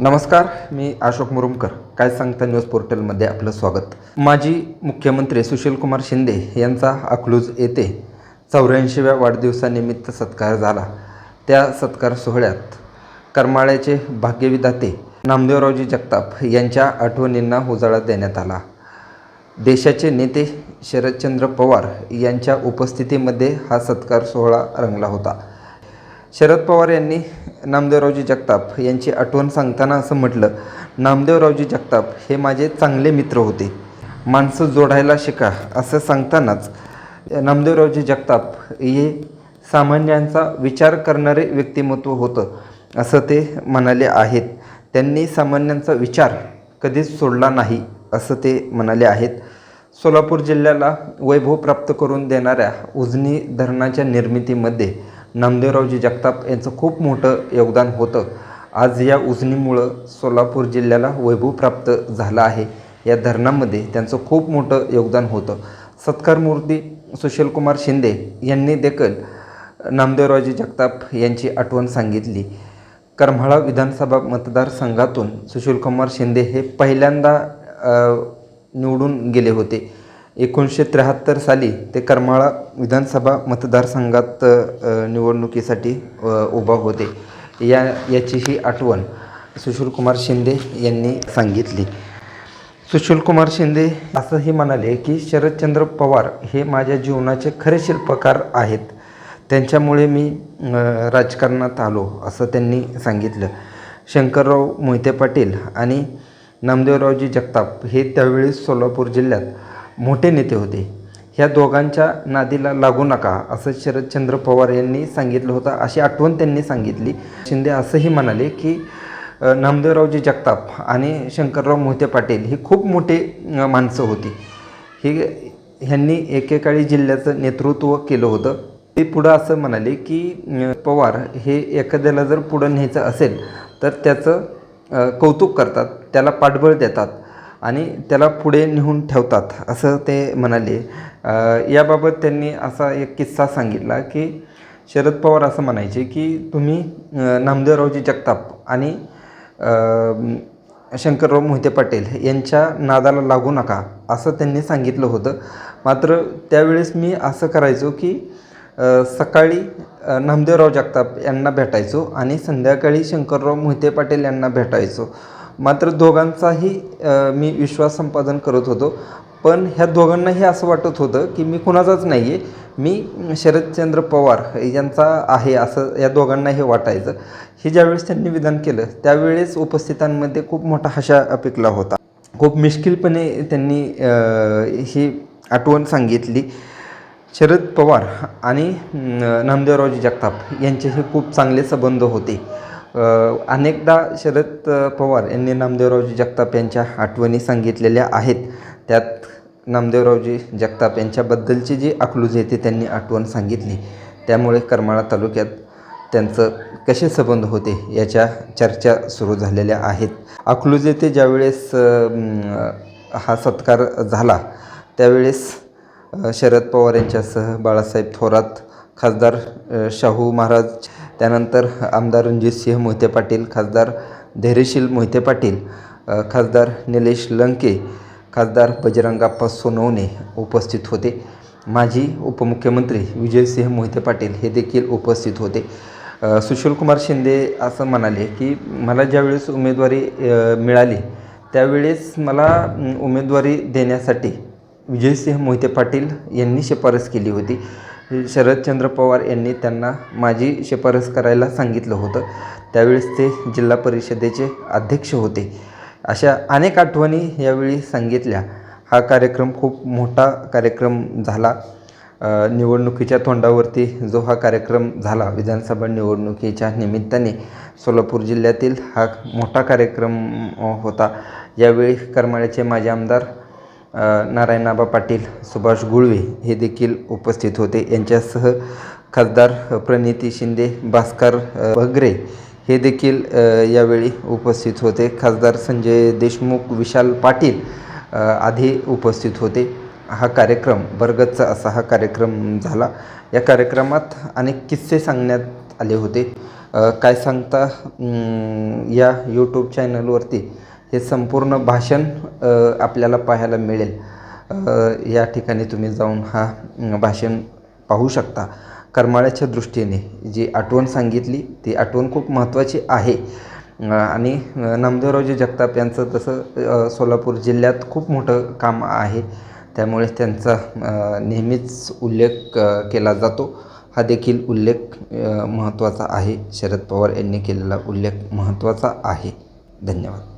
नमस्कार मी अशोक मुरुमकर. काय सांगता न्यूज पोर्टलमध्ये आपलं स्वागत. माजी मुख्यमंत्री सुशीलकुमार शिंदे यांचा अकलूज येथे चौऱ्याऐंशीव्या वाढदिवसानिमित्त सत्कार झाला. त्या सत्कार सोहळ्यात करमाळ्याचे भाग्यविधाते नामदेवरावजी जगताप यांच्या आठवणींना उजाळा देण्यात आला. देशाचे नेते शरदचंद्र पवार यांच्या उपस्थितीमध्ये हा सत्कार सोहळा रंगला होता. शरद पवार यांनी नामदेवरावजी जगताप यांची आठवण सांगताना असं म्हटलं नामदेवरावजी जगताप हे माझे चांगले मित्र होते. माणसं जोडायला शिका असं सांगतानाच नामदेवरावजी जगताप हे सामान्यांचा विचार करणारे व्यक्तिमत्व होतं असं ते म्हणाले आहेत. त्यांनी सामान्यांचा विचार कधीच सोडला नाही असं ते म्हणाले आहेत. सोलापूर जिल्ह्याला वैभव प्राप्त करून देणाऱ्या उजनी धरणाच्या निर्मितीमध्ये नामदेवरावजी जगताप यांचं खूप मोठं योगदान होतं. आज या उजनीमुळं सोलापूर जिल्ह्याला वैभव प्राप्त झालं आहे. या धरणामध्ये त्यांचं खूप मोठं योगदान होतं. सत्कारमूर्ती सुशीलकुमार शिंदे यांनी देखील नामदेवरावजी जगताप यांची आठवण सांगितली. करमाळा विधानसभा मतदारसंघातून सुशीलकुमार शिंदे हे पहिल्यांदा निवडून गेले होते. एकोणीसशे त्र्याहत्तर साली ते करमाळा विधानसभा मतदारसंघात निवडणुकीसाठी उभा होते. या याची ही आठवण सुशीलकुमार शिंदे यांनी सांगितली. सुशीलकुमार शिंदे असंही म्हणाले की शरदचंद्र पवार हे माझ्या जीवनाचे खरे शिल्पकार आहेत. त्यांच्यामुळे मी राजकारणात आलो असं त्यांनी सांगितलं. शंकरराव मोहिते पाटील आणि नामदेवरावजी जगताप हे त्यावेळी सोलापूर जिल्ह्यात मोठे नेते होते. ह्या दोघांच्या नादीला लागू नका असं शरदचंद्र पवार यांनी सांगितलं होतं अशी आठवण त्यांनी सांगितली. शिंदे असंही म्हणाले की नामदेवरावजी जगताप आणि शंकरराव मोहिते पाटील ही खूप मोठे माणसं होती. ही ह्यांनी एकेकाळी जिल्ह्याचं नेतृत्व केलं होतं. ते पुढं असं म्हणाले की पवार हे एखाद्याला जर पुढं न्यायचं असेल तर त्याचं कौतुक करतात त्याला पाठबळ देतात. आणि त्याला पुढे नेऊन ठेवतात असं ते म्हणाले. याबाबत त्यांनी असा एक किस्सा सांगितला की शरद पवार असं म्हणायचे की तुम्ही नामदेवरावजी जगताप आणि शंकरराव मोहिते पाटील यांच्या नादाला लागू नका असं त्यांनी सांगितलं होतं. मात्र त्यावेळेस मी असं करायचो की सकाळी नामदेवराव जगताप यांना भेटायचो आणि संध्याकाळी शंकरराव मोहिते पाटील यांना भेटायचो. मात्र दोघांचाही मी विश्वास संपादन करत होतो. पण ह्या दोघांनाही असं वाटत होतं की मी कुणाचाच नाही आहे मी शरदचंद्र पवार यांचा आहे असं या दोघांनाही वाटायचं. हे ज्यावेळेस त्यांनी विधान केलं त्यावेळेस उपस्थितांमध्ये खूप मोठा हशा पिकला होता. खूप मिश्किलपणे त्यांनी ही आठवण सांगितली. शरद पवार आणि नामदेवरावजी जगताप यांचेही खूप चांगले संबंध होते. अनेकदा शरद पवार यांनी नामदेवरावजी जगताप यांच्या आठवणी सांगितलेल्या आहेत. त्यात नामदेवरावजी जगताप यांच्याबद्दलची जी अकलूज येते त्यांनी आठवण सांगितली. त्यामुळे करमाळा तालुक्यात त्यांचं कसे संबंध होते याच्या चर्चा सुरू झालेल्या आहेत. अकलूज येथे ज्यावेळेस हा सत्कार झाला त्यावेळेस शरद पवार यांच्यासह बाळासाहेब थोरात खासदार शाहू महाराज त्यानंतर आमदार रणजितसिंह मोहिते पाटील खासदार धैर्यशील मोहिते पाटील खासदार निलेश लंके खासदार बजरंगाप्पा सोनवणे उपस्थित होते. माजी उपमुख्यमंत्री विजयसिंह मोहिते पाटील हे देखील उपस्थित होते. सुशीलकुमार शिंदे असं म्हणाले की मला ज्यावेळेस उमेदवारी मिळाली त्यावेळेस मला उमेदवारी देण्यासाठी विजयसिंह मोहिते पाटील यांनी शिफारस केली होती. शरदचंद्र पवार यांनी त्यांना माझी शिफारस करायला सांगितलं होतं. त्यावेळेस ते जिल्हा परिषदेचे अध्यक्ष होते. अशा अनेक आठवणी यावेळी सांगितल्या. हा कार्यक्रम खूप मोठा कार्यक्रम झाला. निवडणुकीच्या तोंडावरती जो हा कार्यक्रम झाला विधानसभा निवडणुकीच्या निमित्ताने सोलापूर जिल्ह्यातील हा मोठा कार्यक्रम होता. यावेळी करमाळ्याचे माजी आमदार नारायणाबा पाटील सुभाष गुळवे हे देखील उपस्थित होते. यांच्यासह खासदार प्रणिती शिंदे भास्कर भगरे हे देखील यावेळी उपस्थित होते. खासदार संजय देशमुख विशाल पाटील आधी उपस्थित होते. हा कार्यक्रम बरगतचा असा हा कार्यक्रम झाला. या कार्यक्रमात अनेक किस्से सांगण्यात आले होते. काय सांगता या यूट्यूब चॅनलवरती हे संपूर्ण भाषण आपल्याला पाहायला मिळेल. या ठिकाणी तुम्ही जाऊन हा भाषण पाहू शकता. करमाळ्याच्या दृष्टीने जी आठवण सांगितली ती आठवण खूप महत्त्वाची आहे. आणि नामदेवरावजी जगताप यांचं तसं सोलापूर जिल्ह्यात खूप मोठं काम आहे. त्यामुळे त्यांचा नेहमीच उल्लेख केला जातो. हा देखील उल्लेख महत्त्वाचा आहे. शरद पवार यांनी केलेला उल्लेख महत्त्वाचा आहे. धन्यवाद.